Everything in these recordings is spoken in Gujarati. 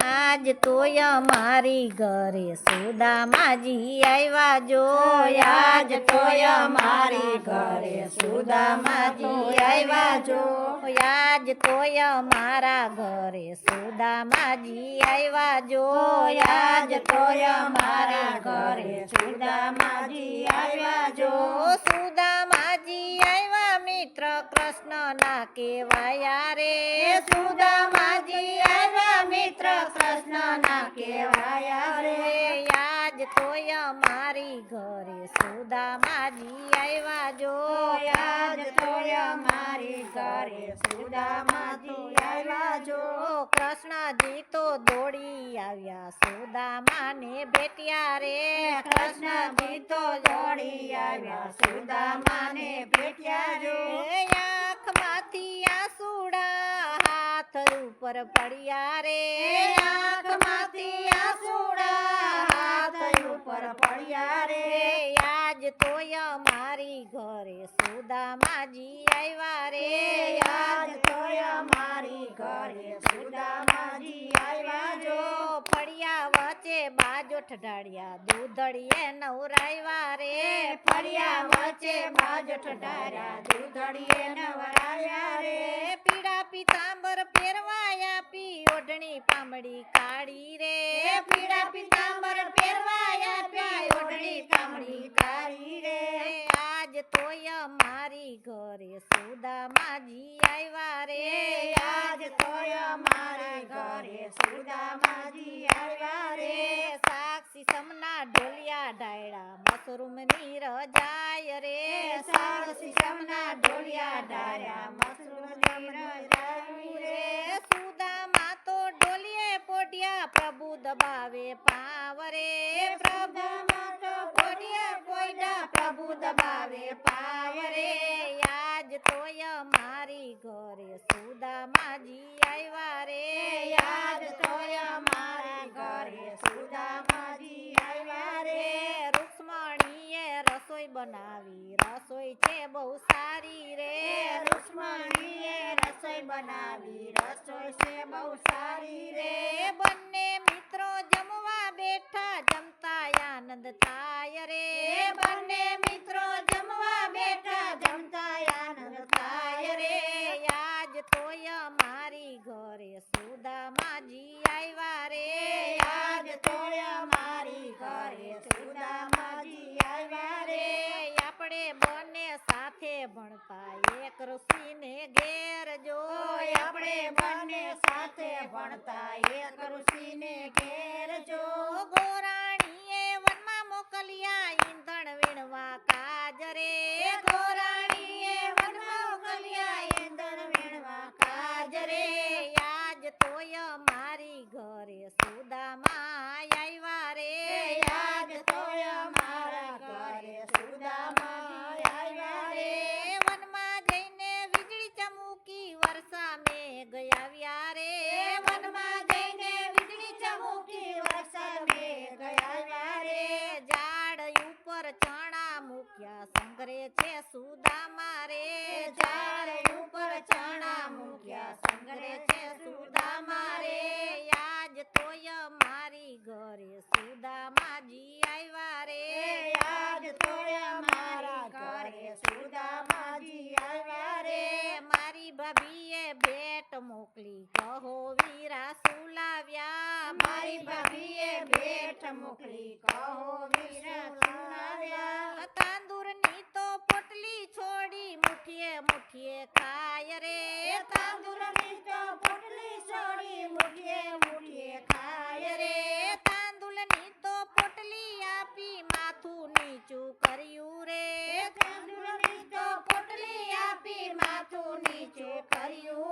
આજ તોય મારી ઘરે સુદામાજી આવ્યા જો. આજ તોય મારી ઘરે સુદામાજી આવ્યા જો. આજ તોય મારા ઘરે સુદામાજી આવ્યા જો. આજ તોય મારા ઘરે સુદામાજી આવ્યા જો. સુદામાજી આવ્યા મિત્ર કૃષ્ણ ના કેવાયા રે. સુદામાજી આવ્યા મિત્ર કૃષ્ણ ના કેવાયા રે. આજ તોય મારી ઘરે સુદામાજી આવ્યા જો. આજ તોય મારી ઘરે સુદામાથી આવ્યા જો. કૃષ્ણજી તો દોડી આવ્યા સુદામાને ભેટ્યા રે. કૃષ્ણજી તો દોડી આવ્યા સુદામાને ભેટ્યા જો. આંખમાંથી આસુડા હાથ ઉપર પડ્યા રે. આંખમાંથી આસુડા હાથ ઉપર પડ્યા રે. તોય મારી ઘરે સુદામાજી આવ્યા રે. આજ તોય મારી ઘરે સુદામાજી આવ્યા જો. ફળિયા વચ્ચે બાજો ઢાળ્યા દૂધડીએ નવરાવ્યા રે. ફળિયા વચ્ચે બાજો ઢાળ્યા દૂધડીએ નવરાવ્યા રે. પીડા પીતાંબર પહેરવાયા પી ઓઢણી પામડી કાળી રે. પીળા પીતાંબર પહેરવાયા પી ઓઢણી પામડી કાળી રે. આજ તોય મારી ઘરે સુદામાજી આવ્યા રે. આજ તોય મારી ઘરે સુદામાજી આવ્યા રે. સાક્ષી સમના ઢોલિયા ડાયડા મશરૂમની રજાય રે. સાક્ષી સમના ઢોલિયા ડાયડા મશરૂમની રજાય રે સુદામા તો ઢોલિયે પોઢિયા પ્રભુ દબાવે પાવરે પ્રભુ પોઢિયે પ્રભુ દબાવે પાવરે. આજ તોય મારી ઘરે સુદામાજી આવ્યા રે. આજ તોય મારી ઘરે સુદામાજી આવ્યા રે. રૂક્ષ્મણીએ રસોઈ બનાવી. રસોઈ છે બહુ સારી રે. રૂક્ષ્મણીએ રસોઈ બનાવી. રસોઈ છે બહુ સારી રે. ભણતા એક ઋષિને ઘેર જો આપણે બંને સાથે ભણતા. એક ઋષિને ઘેર જો મૂક્યા સંઘરે છે સુદામા રે ઝાડ ઉપર ચણા મૂક્યા. સંગરે છે સુદામા રે આજ તોય મારી ઘરે સુદામાજી આવ્યા રે. આજ તોય મારા ઘરે સુદામાજી આવ્યા રે. મારી ભાભીએ ભેટ મોકલી. કહો વીરા સુલાવ્યા. મારી ભાભીએ ભેટ મોકલી. કહો વીરા સુલાવ્યા. પોટલી છોડી મુઠીએ મુઠીએ ખાય રે. તાંદુરની તો પોટલી છોડી મુઠીએ મુઠીએ ખાય રે. તાંદુલની તો પોટલી આપી માથું નીચું કર્યું રે. તાંદુલની તો પોટલી આપી માથું નીચું કર્યું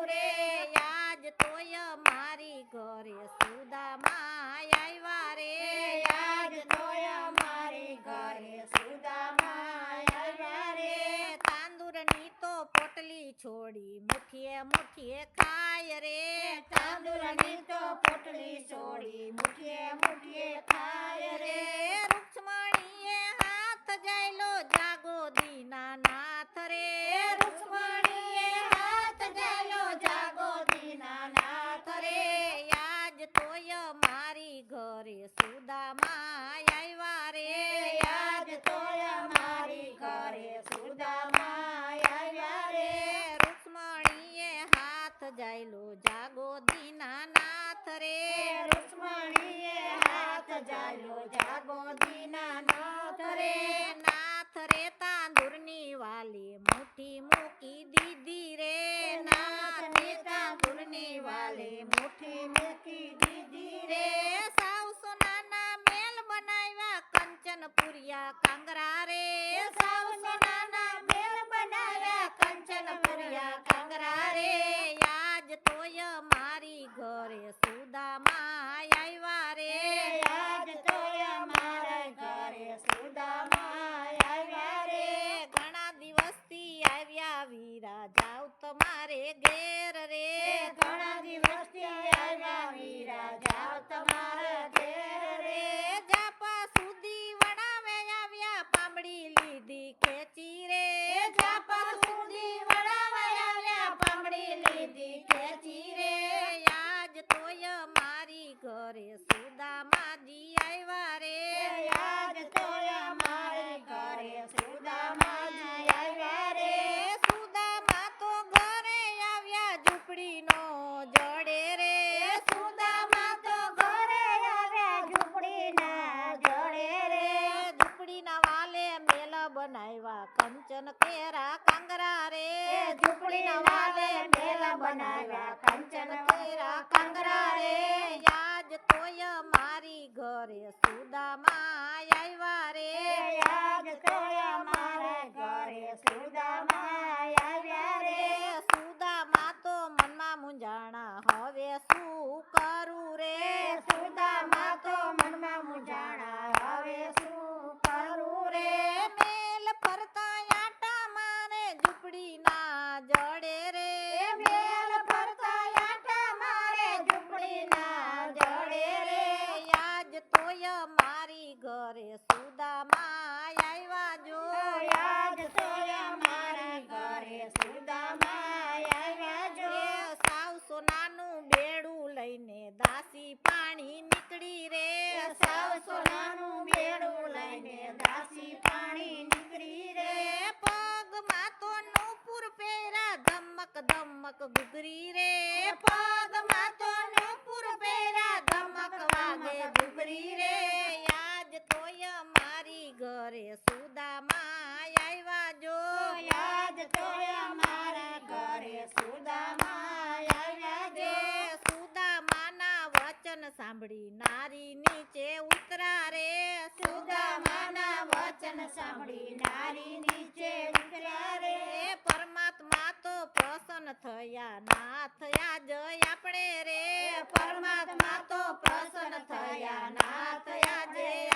કોળી મુઠીએ મુઠીએ થાય રે. રૂક્ષ્મણીએ હાથ જાયલો જાગો દીના નાથ રે. રૂક્ષ્મણીએ હાથ જાયલો જાગો દીના નાથ રે. આજ તોય મારી ઘરે સુદામા આવ્યા રે. આજ તોય મારી ઘરે સુદામા આવ્યા રે. રૂક્ષ્મણીએ હાથ જાયલો જાગો દીના હાથ રે રુક્ષ્મણીએ હાથ જાયો જાગો દીના નાથ રે નાથ રે તાંદુરની વાલી મુઠ્ઠી મૂકી દીધી રે. નાથ રે તાંદુરની વાલી મુઠ્ઠી મૂકી દીધી રે. સાવ સોનાના મેલ બનાવ્યા કંચન પુરિયા કાંગરા રે. સાવ Banana. મારી ઘરે સુદામા આવ્યા જો. યાદ તો અમારા ઘરે સુદામા આવ્યા જો. સુદામાના વચન સાંભળી નારી નીચે ઉતરા રે. સુદામાના વચન સાંભળી નારી નીચે ઉતરા રે. પરમાત્મા તો પ્રસન્ન થયા નાથ આજ આપણે રે. પરમાત્મા તો પ્રસન્ન થયા નાથ આજે